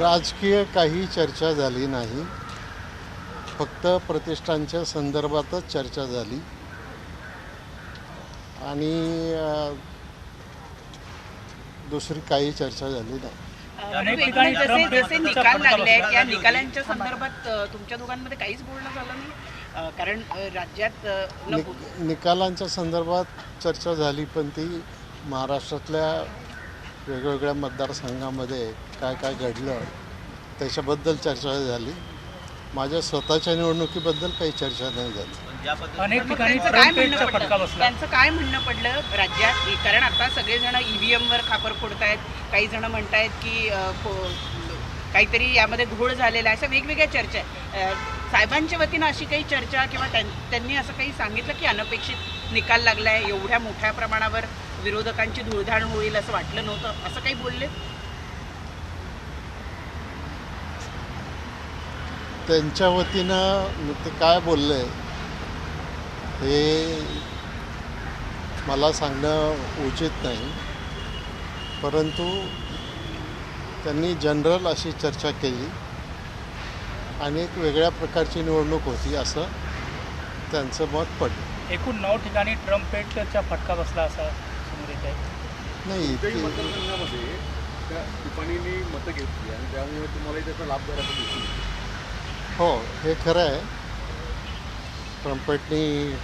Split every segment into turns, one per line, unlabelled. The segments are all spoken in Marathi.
राजकीय काही चर्चा झाली नाही. फक्त प्रतिष्ठानच्या संदर्भातच चर्चा झाली. आणि दुसरी काही चर्चा झाली नाही.
अनेक
पण
ठिकाणी
जसे
ट्रम्प
जसे
विरोधाचा
निकाल
फटका
लागले आहेत
बसला.
त्या निकालांच्या संदर्भात अ, तुमच्या दोघांमध्ये काहीच बोलणं झालं नाही. अ, कारण अ, राज्यात अ, न
निक निकालांच्या संदर्भात चर्चा झाली पण ती महाराष्ट्रातल्या वेगवेगळ्या मतदारसंघामध्ये काय काय घडलं त्याच्याबद्दल चर्चा झाली. माझ्या स्वतःच्या निवडणुकीबद्दल काही चर्चा नाही झाली.
पण ज्या पद्धतीने
अनेक ठिकाणी
त्यांचं काय म्हणणं पडलं?
बसला.
त्यांचं काय म्हणणं पडलं राज्यात? कारण आता सगळेजण ईव्हीएम वर खापर फोडतायत. काही जण म्हणतायत की काहीतरी यामध्ये घोळ झालेला आहे. अशा वेगवेगळ्या चर्चा आहेत. साहेबांच्या वतीनं अशी काही चर्चा किंवा त्यां- त्यांनी असं काही सांगितलं की अनपेक्षित निकाल लागलाय? एवढ्या मोठ्या प्रमाणावर विरोधकांची धुळधाण होईल असं वाटलं नव्हतं. असं काही बोलले?
त्यांच्या वतीनं ते काय बोलले हे मला सांगणं उचित नाही. परंतु त्यांनी जनरल अशी चर्चा केली आणि एक वेगळ्या प्रकारची निवडणूक होती असं त्यांचं मत पडलं.
एकूण नऊ ठिकाणी ट्रम्प पेटचा फटका बसला असा.
नाही ती-
मतदारसंघामध्ये त्या टिप्पणींनी मतं घेतली आणि त्यामुळे तुम्हाला त्याचा लाभ झाला असं दिसून येतं.
हो हे खरं आहे. ट्रम्पेटनी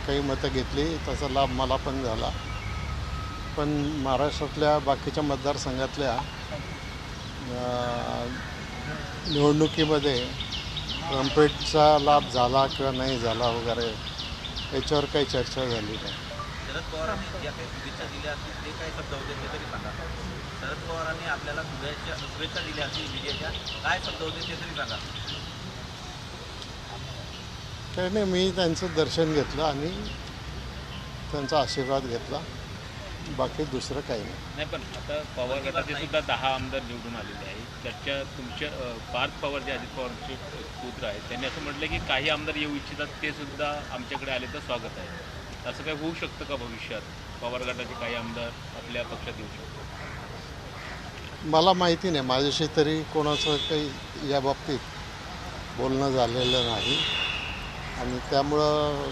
काही मतं घेतली त्याचा लाभ मला पण झाला. पण महाराष्ट्रातल्या बाकीच्या मतदारसंघातल्या अं, निवडणुकीमध्ये ट्रम्पेटचा लाभ झाला किंवा नाही झाला वगैरे याच्यावर काही चर्चा झाली नाही.
शरद पवारांनी ज्या काही शुभेच्छा दिल्या असतील ते काय शब्द होते ते तरी सांगा. शरद पवारांनी आपल्याला शुभेच्छा शुभेच्छा दिल्या असतील विजयाच्या काय शब्द होते ते तरी सांगा.
काही नाही मी त्यांचं दर्शन घेतलं आणि त्यांचा आशीर्वाद घेतला. बाकी दुसरं काही नाही.
नाही पण आता पवार गटाचे सुद्धा दहा आमदार निवडून आलेले आहेत. त्याच्या तुमच्या पार्थ पवार जे अजित पवारचे पुत्र आहेत त्यांनी असं म्हटलं की काही आमदार येऊ इच्छितात ते सुद्धा आमच्याकडे आले तर स्वागत आहे. असं काही होऊ शकतं का भविष्यात? पवार गटाचे काही आमदार आपल्या पक्षात येऊ शकतो
मला माहिती नाही. माझ्याशी तरी कोणाचं काही या बाबतीत बोलणं झालेलं नाही. आणि त्यामुळं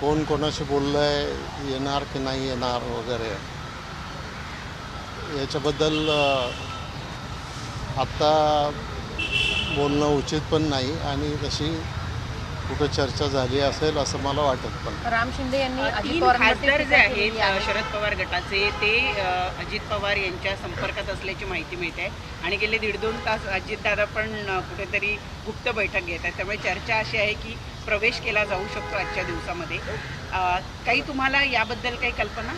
कोण कोणाशी बोललं आहे येणार की नाही येणार वगैरे याच्याबद्दल आत्ता बोलणं उचित पण नाही. आणि तशी कुठं चर्चा झाली असेल असं मला वाटत पण.
राम शिंदे यांनी अजित
तीन खासदार जे आहेत अ,
आहे.
शरद पवार गटाचे ते अ, अजित पवार यांच्या संपर्कात असल्याची माहिती मिळते आणि गेले दीड दोन तास अजितदादा पण अ, कुठेतरी गुप्त बैठक घेत आहेत. त्यामुळे चर्चा अशी आहे की प्रवेश केला जाऊ शकतो आजच्या दिवसामध्ये. अ, काही तुम्हाला याबद्दल काही कल्पना?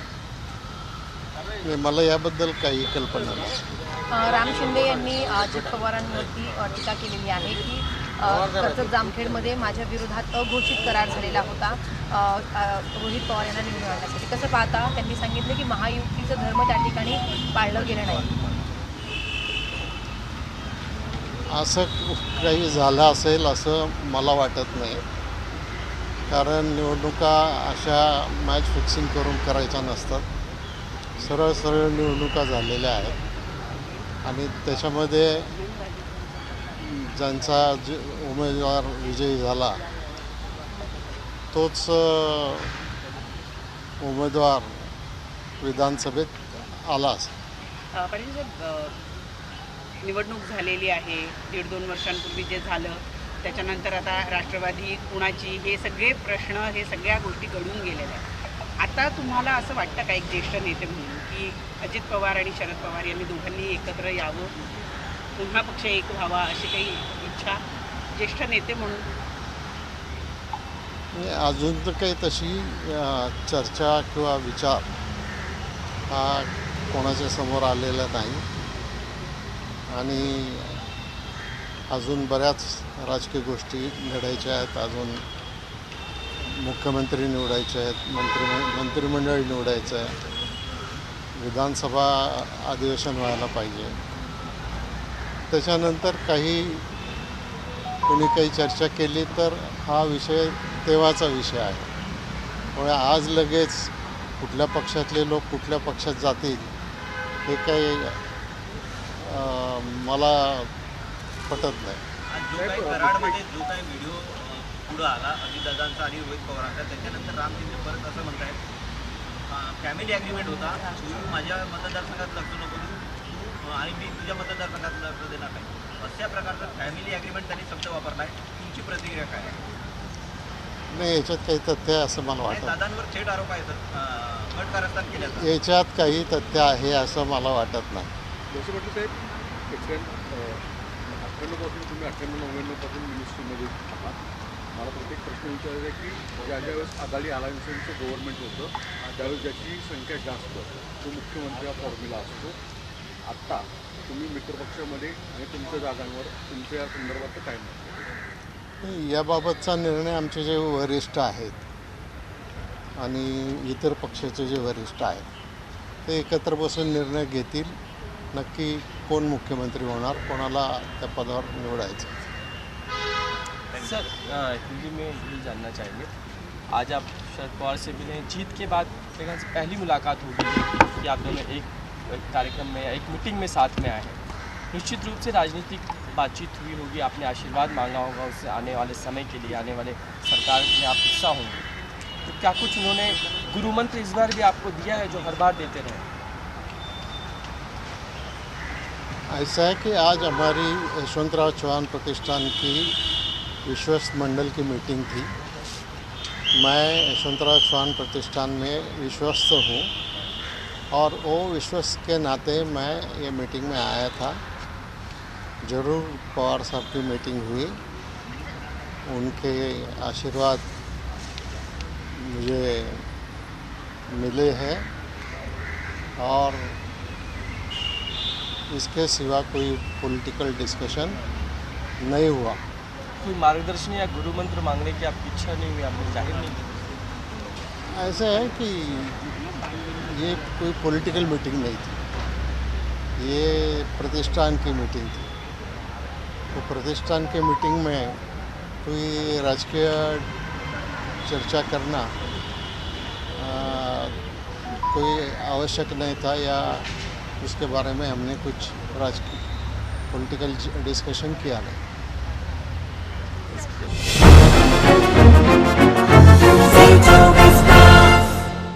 नाही, मला याबद्दल काही कल्पना नाही.
अ, राम शिंदे यांनी अजित पवारांवरती अ, टीका केलेली आहे की कर्जत जामखेडमध्ये माझ्या विरोधात अघोषित करार झालेला होता. रोहित पवार यांना निवडून आणण्यासाठी कसं पाहता त्यांनी सांगितलं की महायुतीचं धर्म त्या ठिकाणी पाळलं गेलं नाही.
असं काही झालं असेल असं मला वाटत नाही. कारण निवडणुका अशा मॅच फिक्सिंग करून करायच्या नसतात. सरळ सरळ निवडणुका झालेल्या आहेत. आणि त्याच्यामध्ये ज्यांचा जे उमेदवार विजयी झाला तोच उमेदवार विधानसभेत आला
पाटील साहेब निवडणूक झालेली आहे दीड दोन वर्षांपूर्वी जे झालं त्याच्यानंतर आता राष्ट्रवादी कुणाची हे सगळे प्रश्न हे सगळ्या गोष्टी घडून गेलेल्या आहेत. आता तुम्हाला असं वाटतं का एक ज्येष्ठ नेते म्हणून की अजित पवार आणि शरद पवार यांनी दोघांनी एकत्र यावं? पुन्हा पक्ष एक व्हावा अशी काही इच्छा ज्येष्ठ नेते म्हणून.
अजून तर काही तशी चर्चा किंवा विचार हा कोणाच्या समोर आलेला नाही. आणि अजून बऱ्याच राजकीय गोष्टी घडायच्या आहेत. अजून मुख्यमंत्री निवडायचे आहेत मंत्री मंत्रिमंडळ निवडायचं आहे. विधानसभा अधिवेशन व्हायला पाहिजे. त्याच्यानंतर काही कोणी काही चर्चा केली तर हा विषय तेव्हाचा विषय आहे. त्यामुळे आज लगेच कुठल्या पक्षातले लोक कुठल्या पक्षात जातील हे काही मला पटत नाही.
जो काही व्हिडिओ पुढं आला अजितदादांचा आणि रोहित पवारांचा त्याच्यानंतर परत असं फॅमिली ॲग्रीमेंट होता. माझ्या मतदारसंघात लक्ष नको आणि मी तुझ्या मतदारसंघात लक्ष देणार नाही. अशा प्रकारचा फॅमिली ॲग्रीमेंट त्यांनी शब्द वापरला आहे तुमची प्रतिक्रिया काय आहे?
नाही याच्यात काही तथ्य आहे असं मला वाटत.
दादांवर थेट आरोप आहेत. अं, गट कारस्थान केल्याचा.
याच्यात काही तथ्य आहे असं मला वाटत नाही.
जसं म्हटलं साहेब अठ्ठ्याण्णवपासून तुम्ही अठ्ठ्याण्णव नव्याण्णवपासून मिनिस्ट्रीमध्ये आहात. मला प्रत्येक प्रश्न विचारायचा आहे की ज्या ज्यावेळेस आघाडी अलायन्सचं गव्हर्नमेंट होतं त्यावेळेस ज्याची संख्या जास्त तो मुख्यमंत्री हा फॉर्म्युला असतो. आत्ता तुम्ही मित्रपक्षामध्ये आणि तुमच्या जागांवर तुमच्या या संदर्भात काय आहे?
याबाबतचा निर्णय आमचे जे वरिष्ठ आहेत आणि इतर पक्षाचे जे वरिष्ठ आहेत ते एकत्र बसून निर्णय घेतील. नक्की कोण मुख्यमंत्री होणार कोणाला त्या पदावर निवडायचं
सर हिंदी में ये जानना चाहेंगे। आज आप शरद पवार से मिले जीत के बाद पहली मुलाकात होगी कि आप दोनों एक कार्यक्रम में एक मीटिंग में साथ में आए हैं। निश्चित रूप से राजनीतिक बातचीत हुई होगी, आपने आशीर्वाद मांगा होगा, उससे आने वाले समय के लिए आने वाले सरकार में आप हिस्सा होंगे। तो क्या कुछ उन्होंने गुरु मंत्र इस बार भी आपको दिया है जो हर बार देते रहे?
ऐसा है कि आज हमारी यशवंतराव चौहान प्रतिष्ठान की विश्वस्त मंडल की मीटिंग थी। मैं यशवंतराव चौहान प्रतिष्ठान में विश्वस्त हूँ। और वो विश्वस्त के नाते मैं ये मीटिंग में आया था। ज़रूर पवार साहब की मीटिंग हुई। उनके आशीर्वाद मुझे मिले हैं और इसके सिवा कोई पॉलिटिकल डिस्कशन नहीं हुआ।
कोई मार्गदर्शन या गुरु मंत्र मांगने की आपकी इच्छा नहीं हुई? आपने ज़ाहिर नहीं की।
ऐसा है कि ये कोई पॉलिटिकल मीटिंग नहीं थी। ये प्रतिष्ठान की मीटिंग थी। तो प्रतिष्ठान के मीटिंग में कोई राजकीय चर्चा करना आ, कोई आवश्यक नहीं था या उसके बारे में हमने कुछ राजकीय पॉलिटिकल डिस्कशन किया नहीं।